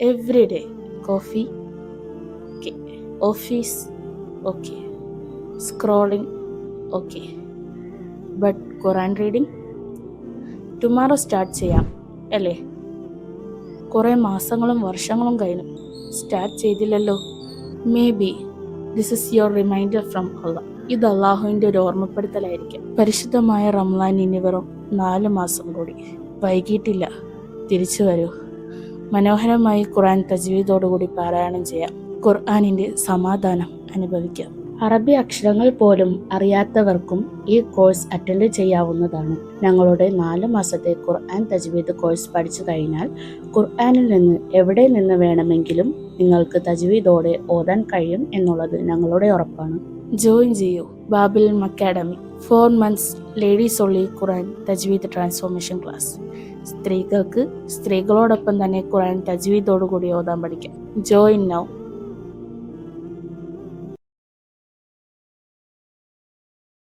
Every day coffee okay office okay scrolling okay but Quran reading tomorrow start ചെയ്യാം. അല്ലേ? കുറേ മാസങ്ങളും വർഷങ്ങളും കഴിഞ്ഞു. സ്റ്റാർട്ട് ചെയ്തില്ലല്ലോ. May be this is your reminder from Allah ഇത് അള്ളാഹുവിന്റെ ഒരു ഓർമ്മപ്പെടുത്തലായിരിക്കും. പരിശുദ്ധമായ റംലാൻ ഇനി വെറും നാല് മാസം കൂടി. വൈകിട്ടില്ല. തിരിച്ചു വരൂ. മനോഹരമായി ഖുർആൻ തജ്വീദോടുകൂടി പാരായണം ചെയ്യാം. ഖുർആാനിന്റെ സമാധാനം അനുഭവിക്കാം. അറബി അക്ഷരങ്ങൾ പോലും അറിയാത്തവർക്കും ഈ കോഴ്സ് അറ്റൻഡ് ചെയ്യാവുന്നതാണ്. ഞങ്ങളുടെ നാല് മാസത്തെ ഖുർആൻ തജ്വീദ് കോഴ്സ് പഠിച്ചു കഴിഞ്ഞാൽ ഖുർആനിൽ നിന്ന് എവിടെ നിന്ന് വേണമെങ്കിലും നിങ്ങൾക്ക് തജ്വീദോടെ ഓതാൻ കഴിയും എന്നുള്ളത് ഞങ്ങളുടെ ഉറപ്പാണ്. ജോയിൻ ചെയ്യൂ Babil academy four months ladies only Quran തജ്വീദ് ട്രാൻസ്ഫോർമേഷൻ ക്ലാസ് സ്ത്രീകൾക്ക് സ്ത്രീകളോടൊപ്പം തന്നെ ഖുറാൻ തജ്വീദോടുകൂടി ഓതാൻ പഠിക്കാം. Join now